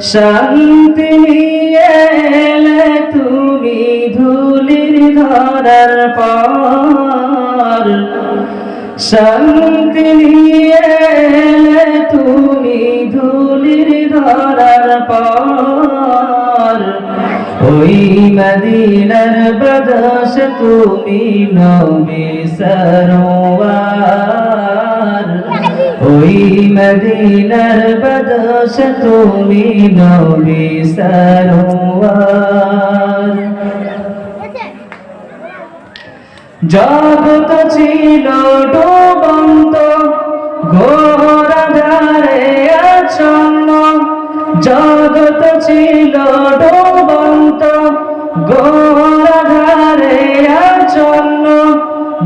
শান্তি তুমি ধুলির ধরার পর। শান্তি নিয়ে তুমি ধুলির ধরার পর। ওই মদিনার বদশ তুমি নবী সরোয়ার। ওই মদিনার বদশ তুমি নবী সরোয়ার। জগত ছিল ডুবন্ত ঘোরাধারে আচ্ছন্ন। জগত ছিল ডুবন্ত ঘোরাধারে আচ্ছন্ন।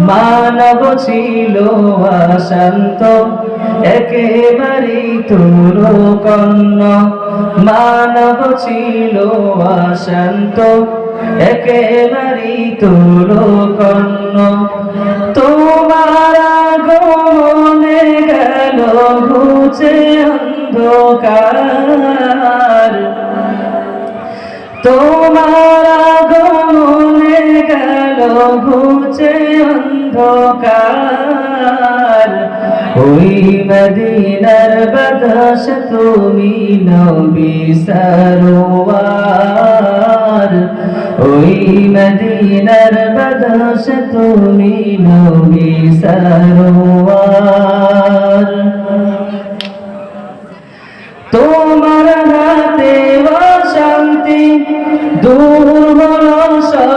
মানব ছিল অশান্ত একেবারেই তুর কন্ন মানব ছিল অশান্ত, একেবারেই তুর কন্ন তোমার আগমনে গেল ঘুচে অন্ধকার। তোমার ঘুচে অন্ধকার। ওই মদিনার বদশ তুমি নবী সরোয়ার। ওই মদিনার বদশ তুমি নবী সরোয়ার। তোমার হাতে শান্তি দুর্বল সভুর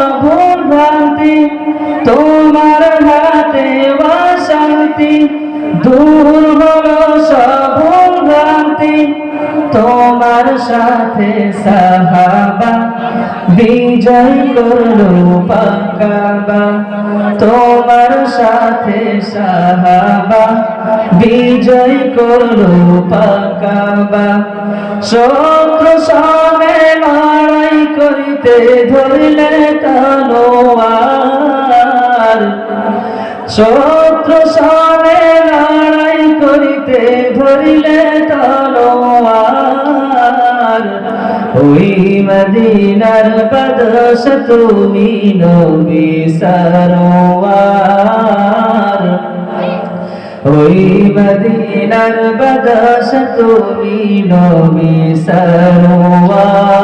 দুর্বল সভুর ভ্রান্তি তোমার সাথে সাহাবা, বিজয় করল পাকাবা। তোমার সাথে সাহাবা, বিজয় করল পাকাবা। শত্রু সঙ্গে লড়াই করিতে ধরলে তলোয়ার শত্রু লড়াই করিতে ধরিলে তলোয়ার। ওই মদিনার বদশ তুমি নবী সরোয়ার। ওই মদিনার বদশ তুমি নবী সরোয়ার।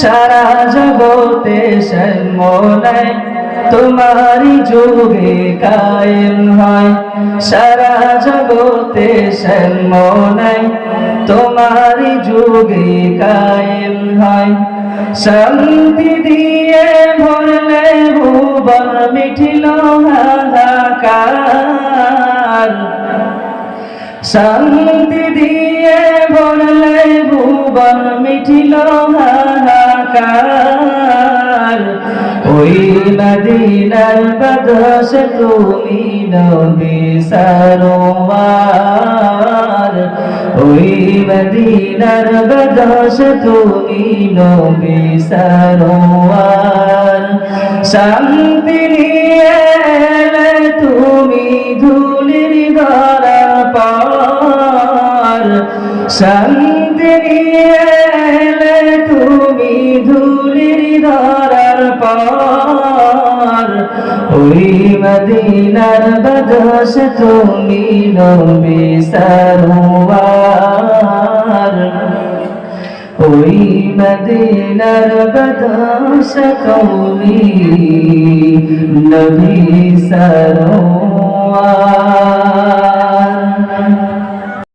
সারা জগতে সন্মনে তোমারি যুগে কায়েম হয়। সারা জগতে সন্মনে তোমারি যুগে কায়েম হয়। শান্তি দিয়ে ভরলে ভুবন মিঠিল হাহাকার। শান্তি দিয়ে ভরলে ভুবন মিঠিল মদিনার বদশ তুমি নবী সরোয়ার। ওই মদিনার বদশ তুমি নবী সরোয়ার। শান্তি নিয়ে তুমি ধুলির ধরা শান্তি তুমি ধুলির পার ওই মদিনার বদস তুমি নবী সরোয়ার। ওই মদিনার বদস তুমি নবী সরোয়ার।